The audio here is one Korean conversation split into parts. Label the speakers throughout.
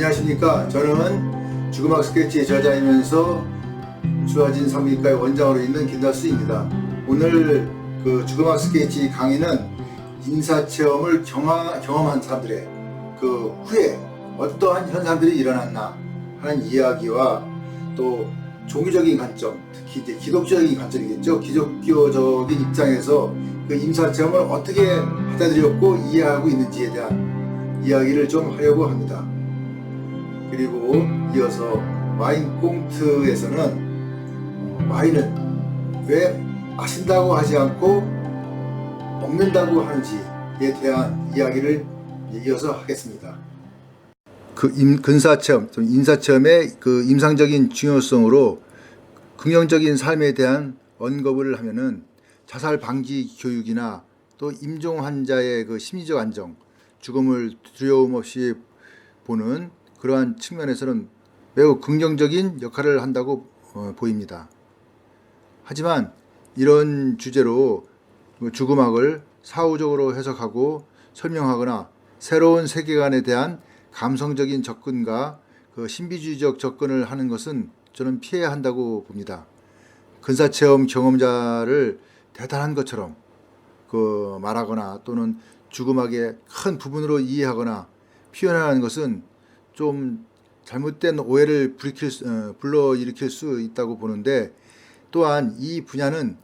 Speaker 1: 안녕하십니까. 저는 죽음학 스케치의 저자이면서 주화진 산부인과의 원장으로 있는 김다수입니다. 오늘 그 죽음학 스케치 강의는 인사체험을 경하, 경험한 사람들의 그 후에 어떠한 현상들이 일어났나 하는 이야기와 또 종교적인 관점, 특히 이제 기독교적인 관점이겠죠. 기독교적인 입장에서 그 임사체험을 어떻게 받아들였고 이해하고 있는지에 대한 이야기를 좀 하려고 합니다. 그리고 이어서 와인 꽁트에서는 어, 와인은 왜 마신다고 하지 않고 먹는다고 하는지에 대한 이야기를 이어서 하겠습니다. 그 임, 근사체험, 좀 인사체험의 그 임상적인 중요성으로 긍정적인 삶에 대한 언급을 하면은 자살 방지 교육이나 또 임종 환자의 그 심리적 안정, 죽음을 두려움 없이 보는 그러한 측면에서는 매우 긍정적인 역할을 한다고 어, 보입니다. 하지만 이런 주제로 그 죽음학을 사후적으로 해석하고 설명하거나 새로운 세계관에 대한 감성적인 접근과 그 신비주의적 접근을 하는 것은 저는 피해야 한다고 봅니다. 근사체험 경험자를 대단한 것처럼 그 말하거나 또는 죽음학의 큰 부분으로 이해하거나 표현하는 것은 좀 잘못된 오해를 불이킬, 수- 어, 불러일으킬 수 있다고 보는데 또한 이 분야는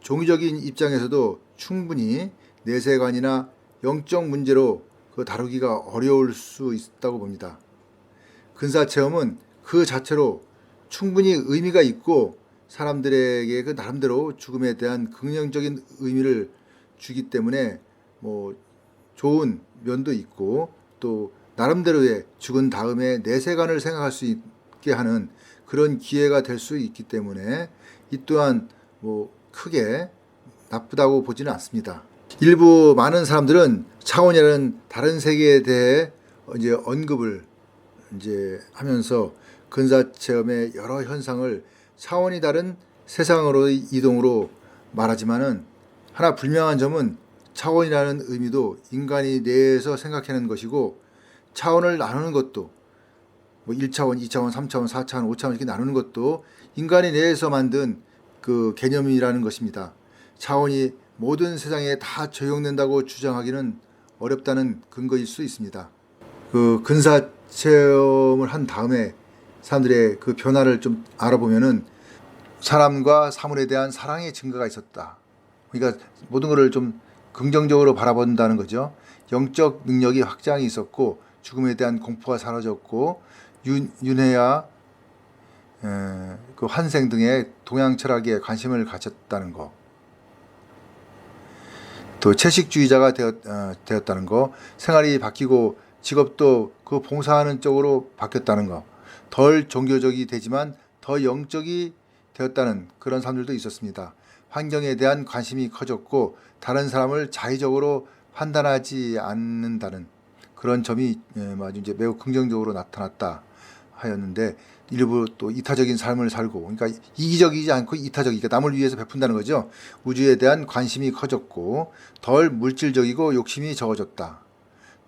Speaker 1: 종교적인 입장에서도 충분히 내세관이나 영적 문제로 그 다루기가 어려울 수 있다고 봅니다. 근사 체험은 그 자체로 충분히 의미가 있고 사람들에게 그 나름대로 죽음에 대한 긍정적인 의미를 주기 때문에 뭐 좋은 면도 있고 또 나름대로의 죽은 다음에 내세관을 생각할 수 있게 하는 그런 기회가 될 수 있기 때문에 이 또한 뭐 크게 나쁘다고 보지는 않습니다. 일부 많은 사람들은 차원이라는 다른 세계에 대해 이제 언급을 이제 하면서 근사 체험의 여러 현상을 차원이 다른 세상으로 이동으로 말하지만은 하나 불명한 점은 차원이라는 의미도 인간이 내에서 생각하는 것이고 차원을 나누는 것도 뭐 1차원, 2차원, 3차원, 4차원, 5차원 이렇게 나누는 것도 인간이 내에서 만든 그 개념이라는 것입니다. 차원이 모든 세상에 다 적용된다고 주장하기는 어렵다는 근거일 수 있습니다. 그 근사 체험을 한 다음에 사람들의 그 변화를 좀 알아보면은 사람과 사물에 대한 사랑의 증거가 있었다. 그러니까 모든 것을 좀 긍정적으로 바라본다는 거죠. 영적 능력이 확장이 있었고 죽음에 대한 공포가 사라졌고 윤, 윤회야 에, 그 환생 등의 동양 철학에 관심을 가졌다는 거. 또 채식주의자가 되었, 어, 되었다는 거, 생활이 바뀌고 직업도 그 봉사하는 쪽으로 바뀌었다는 거, 덜 종교적이 되지만 더 영적이 되었다는 그런 사람들도 있었습니다. 환경에 대한 관심이 커졌고 다른 사람을 자의적으로 판단하지 않는다는 그런 점이 예, 아주 이제 매우 긍정적으로 나타났다 하였는데 일부 또 이타적인 삶을 살고 그러니까 이기적이지 않고 이타적이니까 남을 위해서 베푼다는 거죠. 우주에 대한 관심이 커졌고 덜 물질적이고 욕심이 적어졌다.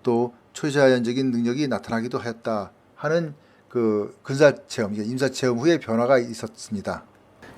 Speaker 1: 또 초자연적인 능력이 나타나기도 하였다 하는 그 근사 체험, 임사 체험 후에 변화가 있었습니다.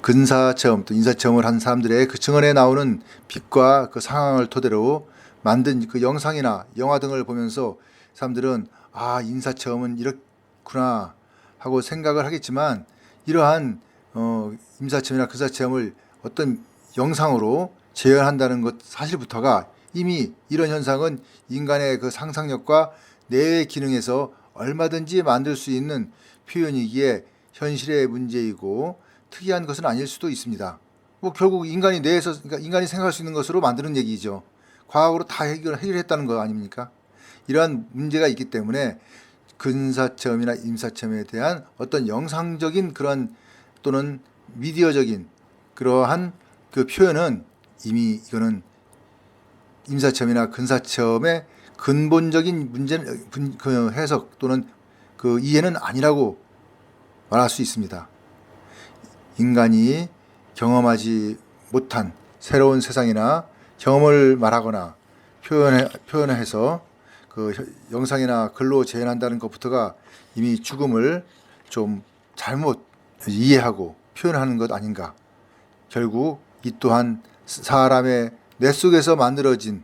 Speaker 1: 근사 체험 또 인사 체험을 한 사람들의 그 증언에 나오는 빛과 그 상황을 토대로 만든 그 영상이나 영화 등을 보면서 사람들은 아 인사 체험은 이렇구나 하고 생각을 하겠지만 이러한 어, 임사 체험이나 근사 체험을 어떤 영상으로 재현한다는 것 사실부터가 이미 이런 현상은 인간의 그 상상력과 뇌의 기능에서 얼마든지 만들 수 있는 표현이기에 현실의 문제이고 특이한 것은 아닐 수도 있습니다. 뭐 결국 인간이 뇌에서 그러니까 인간이 생각할 수 있는 것으로 만드는 얘기죠. 과학으로 다 해결 해결했다는 거 아닙니까? 이러한 문제가 있기 때문에 근사체험이나 임사체험에 대한 어떤 영상적인 그런 또는 미디어적인 그러한 그 표현은 이미 이거는 임사체험이나 근사체험의 근본적인 문제 그 해석 또는 그 이해는 아니라고 말할 수 있습니다. 인간이 경험하지 못한 새로운 세상이나 경험을 말하거나 표현해, 표현해서 그 혀- 영상이나 글로 재현한다는 것부터가 이미 죽음을 좀 잘못 이해하고 표현하는 것 아닌가. 결국 이 또한 사람의 뇌 속에서 만들어진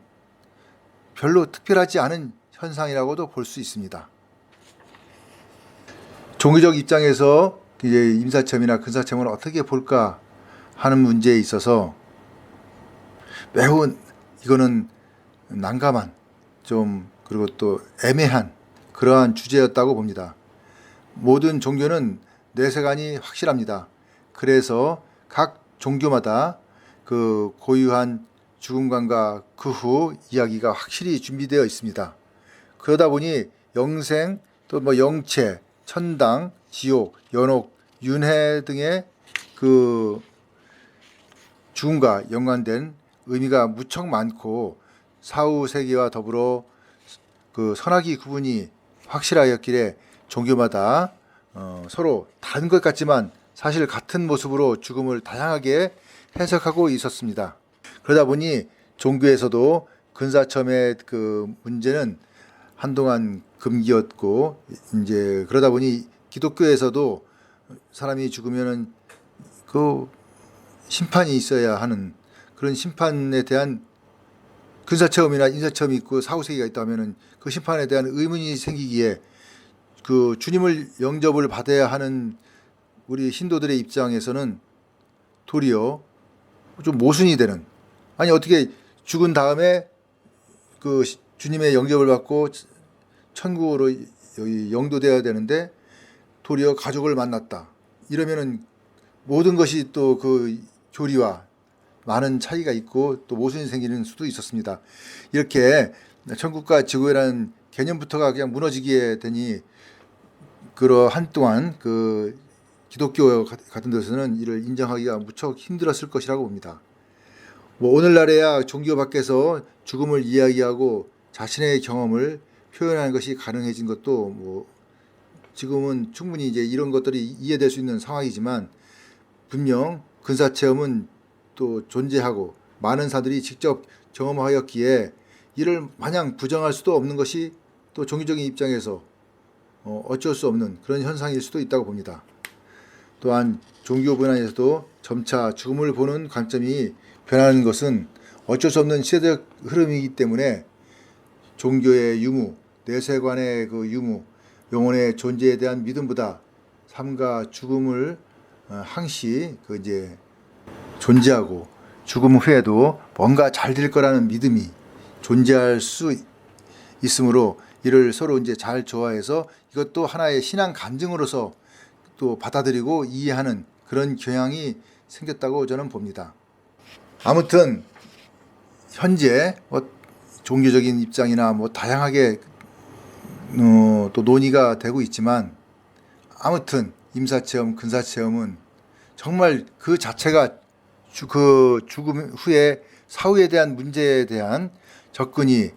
Speaker 1: 별로 특별하지 않은 현상이라고도 볼 수 있습니다. 종교적 입장에서 이제 임사체험이나 근사체험을 어떻게 볼까 하는 문제에 있어서 매우 이거는 난감한 좀 그리고 또 애매한 그러한 주제였다고 봅니다. 모든 종교는 내세관이 확실합니다. 그래서 각 종교마다 그 고유한 죽음관과 그 후 이야기가 확실히 준비되어 있습니다. 그러다 보니 영생 또 뭐 영체, 천당, 지옥, 연옥, 윤회 등의 그 죽음과 연관된 의미가 무척 많고 사후 세계와 더불어 그 선악이 구분이 확실하였기에 종교마다 어, 서로 다른 것 같지만 사실 같은 모습으로 죽음을 다양하게 해석하고 있었습니다. 그러다 보니 종교에서도 근사첨의 그 문제는 한동안 금기였고 이제 그러다 보니 기독교에서도 사람이 죽으면은 그 심판이 있어야 하는 그런 심판에 대한 근사체험이나 인사체험이 있고 사후세계가 있다면은 그 심판에 대한 의문이 생기기에 그 주님을 영접을 받아야 하는 우리 신도들의 입장에서는 도리어 좀 모순이 되는 아니 어떻게 죽은 다음에 그 시- 주님의 영접을 받고 천국으로 영도되어야 되는데 도리어 가족을 만났다. 이러면은 모든 것이 또 그 교리와 많은 차이가 있고 또 모순이 생기는 수도 있었습니다. 이렇게 천국과 지구라는 개념부터가 그냥 무너지게 되니 그러 한 동안 그 기독교 같은 데서는 이를 인정하기가 무척 힘들었을 것이라고 봅니다. 뭐 오늘날에야 종교 밖에서 죽음을 이야기하고 자신의 경험을 표현하는 것이 가능해진 것도 뭐 지금은 충분히 이제 이런 것들이 이해될 수 있는 상황이지만 분명 근사 체험은 또 존재하고 많은 사람들이 직접 경험하였기에 이를 마냥 부정할 수도 없는 것이 또 종교적인 입장에서 어, 어쩔 수 없는 그런 현상일 수도 있다고 봅니다. 또한 종교 분야에서도 점차 죽음을 보는 관점이 변하는 것은 어쩔 수 없는 시대적 흐름이기 때문에 종교의 유무, 내세관의 그 유무, 영혼의 존재에 대한 믿음보다 삶과 죽음을 어, 항시 그 이제 존재하고 죽음 후에도 뭔가 잘 될 거라는 믿음이 존재할 수 있으므로 이를 서로 이제 잘 조화해서 이것도 하나의 신앙 간증으로서 또 받아들이고 이해하는 그런 경향이 생겼다고 저는 봅니다. 아무튼 현재 뭐 종교적인 입장이나 뭐 다양하게 어, 또 논의가 되고 있지만 아무튼 임사체험, 근사체험은 정말 그 자체가 주, 그 죽음 후에 사후에 대한 문제에 대한 접근이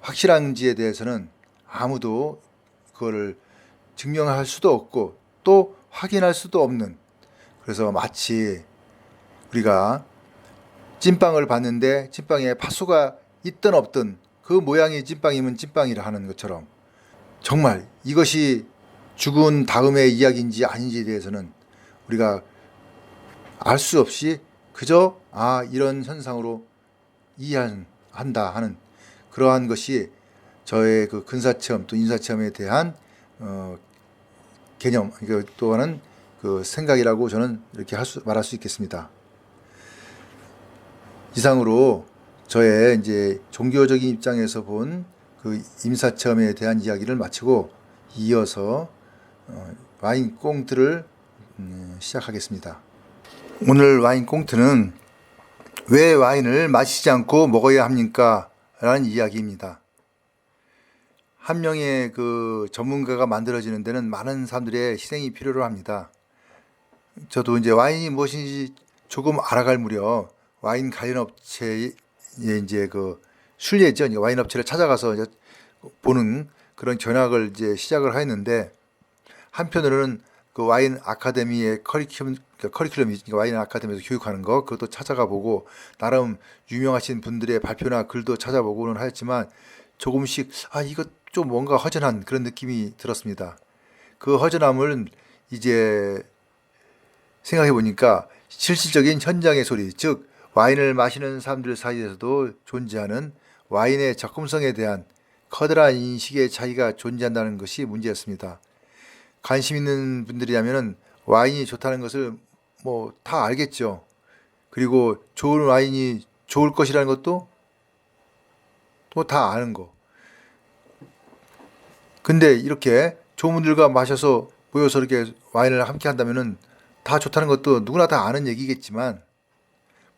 Speaker 1: 확실한지에 대해서는 아무도 그거를 증명할 수도 없고 또 확인할 수도 없는. 그래서 마치 우리가 찐빵을 봤는데 찐빵에 팥소가 있든 없든 그 모양이 찐빵이면 찐빵이라 하는 것처럼 정말 이것이 죽은 다음의 이야기인지 아닌지에 대해서는 우리가 알 수 없이 그저 아 이런 현상으로 이해한다 하는 그러한 것이 저의 그 근사 체험 또 인사 체험에 대한 어, 개념 이거 또한 그 생각이라고 저는 이렇게 할 수, 말할 수 있겠습니다. 이상으로 저의 이제 종교적인 입장에서 본 그 임사 체험에 대한 이야기를 마치고 이어서 어, 와인 꽁트를 음, 시작하겠습니다. 오늘 와인 꽁트는 왜 와인을 마시지 않고 먹어야 합니까? 라는 이야기입니다. 한 명의 그 전문가가 만들어지는 데는 많은 사람들의 희생이 필요로 합니다. 저도 이제 와인이 무엇인지 조금 알아갈 무렵 와인 관련 업체에 이제 그 순례죠. 와인 업체를 찾아가서 보는 그런 견학을 이제 시작을 했는데 한편으로는 그 와인 아카데미의 커리큘럼 그러니까 커리큘럼이 그러니까 와인 아카데미에서 교육하는 거 그것도 찾아가 보고 나름 유명하신 분들의 발표나 글도 찾아보고는 하였지만 조금씩 아 이것 좀 뭔가 허전한 그런 느낌이 들었습니다. 그 허전함을 이제 생각해 보니까 실질적인 현장의 소리, 즉 와인을 마시는 사람들 사이에서도 존재하는 와인의 적금성에 대한 커다란 인식의 차이가 존재한다는 것이 문제였습니다. 관심 있는 분들이라면 와인이 좋다는 것을 뭐 다 알겠죠. 그리고 좋은 와인이 좋을 것이라는 것도 뭐다 아는 거. 근데 이렇게 좋은 분들과 마셔서 모여서 이렇게 와인을 함께 한다면은 다 좋다는 것도 누구나 다 아는 얘기겠지만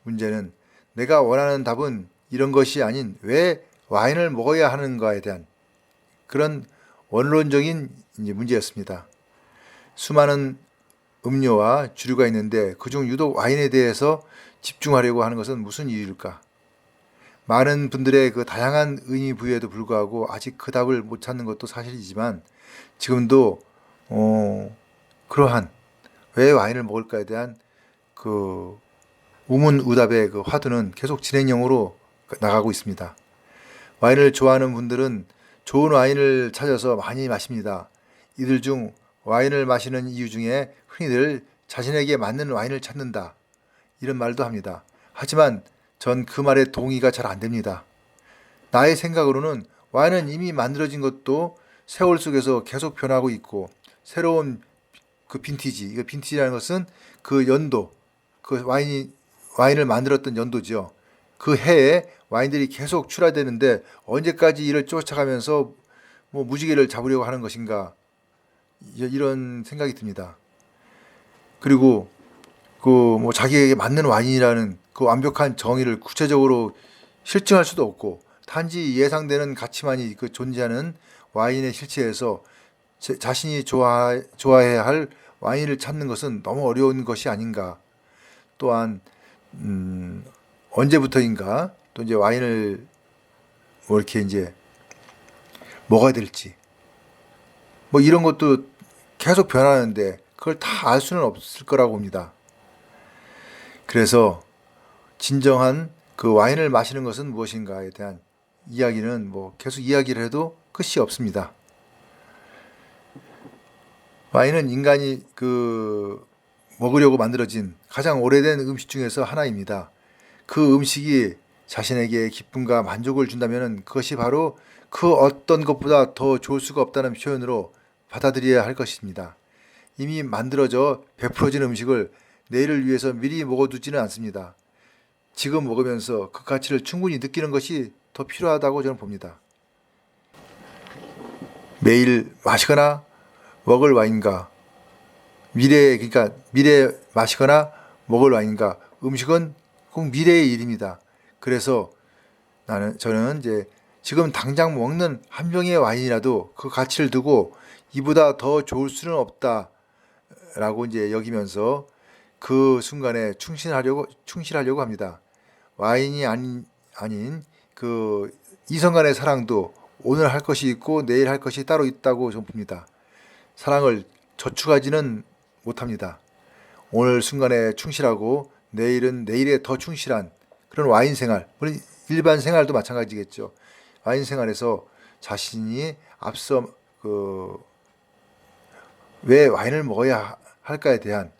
Speaker 1: 문제는 내가 원하는 답은 이런 것이 아닌 왜 와인을 먹어야 하는가에 대한 그런 원론적인 문제였습니다. 수많은 음료와 주류가 있는데 그중 유독 와인에 대해서 집중하려고 하는 것은 무슨 이유일까? 많은 분들의 그 다양한 의미 부여에도 불구하고 아직 그 답을 못 찾는 것도 사실이지만 지금도 어 그러한 왜 와인을 먹을까에 대한 그 우문우답의 그 화두는 계속 진행형으로 나가고 있습니다. 와인을 좋아하는 분들은 좋은 와인을 찾아서 많이 마십니다. 이들 중 와인을 마시는 이유 중에 흔히들 자신에게 맞는 와인을 찾는다. 이런 말도 합니다. 하지만 전 그 말에 동의가 잘 안 됩니다. 나의 생각으로는 와인은 이미 만들어진 것도 세월 속에서 계속 변하고 있고 새로운 그 빈티지, 이거 빈티지라는 것은 그 연도, 그 와인이 와인을 만들었던 연도죠. 그 해에 와인들이 계속 출하되는데 언제까지 이를 쫓아가면서 뭐 무지개를 잡으려고 하는 것인가 이- 이런 생각이 듭니다. 그리고 그 뭐 자기에게 맞는 와인이라는 그 완벽한 정의를 구체적으로 실증할 수도 없고 단지 예상되는 가치만이 그 존재하는 와인의 실체에서 제- 자신이 좋아 좋아해야 할 와인을 찾는 것은 너무 어려운 것이 아닌가. 또한 음, 언제부터인가 또 이제 와인을 뭐 이렇게 이제 먹어야 될지 뭐 이런 것도 계속 변하는데 그걸 다 알 수는 없을 거라고 봅니다. 그래서 진정한 그 와인을 마시는 것은 무엇인가에 대한 이야기는 뭐 계속 이야기를 해도 끝이 없습니다. 와인은 인간이 그 먹으려고 만들어진 가장 오래된 음식 중에서 하나입니다. 그 음식이 자신에게 기쁨과 만족을 준다면 그것이 바로 그 어떤 것보다 더 좋을 수가 없다는 표현으로 받아들여야 할 것입니다. 이미 만들어져 베풀어진 음식을 내일을 위해서 미리 먹어두지는 않습니다. 지금 먹으면서 그 가치를 충분히 느끼는 것이 더 필요하다고 저는 봅니다. 매일 마시거나 먹을 와인과 미래 그러니까 미래 마시거나 먹을 와인과 음식은 꼭 미래의 일입니다. 그래서 나는 저는 이제 지금 당장 먹는 한 병의 와인이라도 그 가치를 두고 이보다 더 좋을 수는 없다라고 이제 여기면서 그 순간에 충실하려고 충실하려고 합니다. 와인이 아닌 아닌 그 이성 간의 사랑도 오늘 할 것이 있고 내일 할 것이 따로 있다고 좀 봅니다. 사랑을 저축하지는 못합니다. 오늘 순간에 충실하고 내일은 내일에 더 충실한 그런 와인 생활, 물론 일반 생활도 마찬가지겠죠. 와인 생활에서 자신이 앞서 그 왜 와인을 먹어야 할까에 대한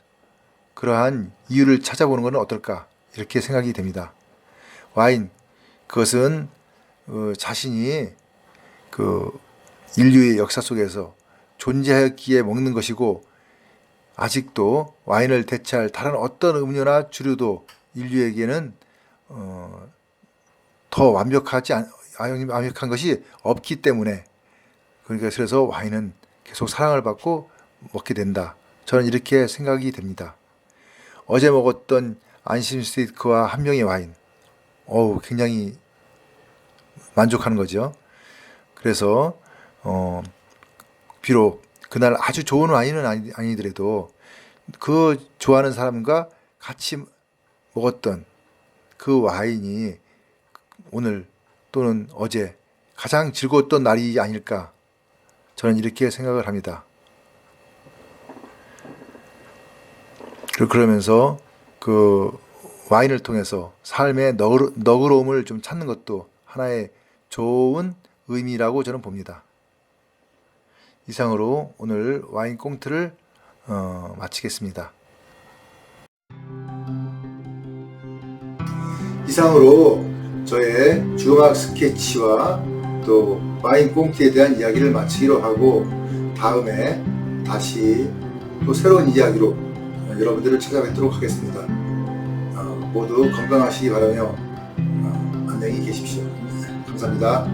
Speaker 1: 그러한 이유를 찾아보는 것은 어떨까 이렇게 생각이 됩니다. 와인 그것은 어, 자신이 그 인류의 역사 속에서 존재하기에 먹는 것이고 아직도 와인을 대체할 다른 어떤 음료나 주류도 인류에게는 어, 더 완벽하지 않, 완벽한 것이 없기 때문에 그러니까 그래서 와인은 계속 사랑을 받고 먹게 된다. 저는 이렇게 생각이 됩니다. 어제 먹었던 안심 스테이크와 한 병의 와인, 어우 굉장히 만족하는 거죠. 그래서 어, 비록 그날 아주 좋은 와인은 아니, 아니더라도 그 좋아하는 사람과 같이 먹었던 그 와인이 오늘 또는 어제 가장 즐거웠던 날이 아닐까 저는 이렇게 생각을 합니다. 그- 그러면서 그 와인을 통해서 삶의 너그러, 너그러움을 좀 찾는 것도 하나의 좋은 의미라고 저는 봅니다. 이상으로 오늘 와인 꽁트를 어, 마치겠습니다. 이상으로 저의 주음악 스케치와 또 와인 꽁트에 대한 이야기를 마치기로 하고 다음에 다시 또 새로운 이야기로 여러분들을 찾아뵙도록 하겠습니다. 어, 모두 건강하시기 바라며 어, 안녕히 계십시오. 감사합니다.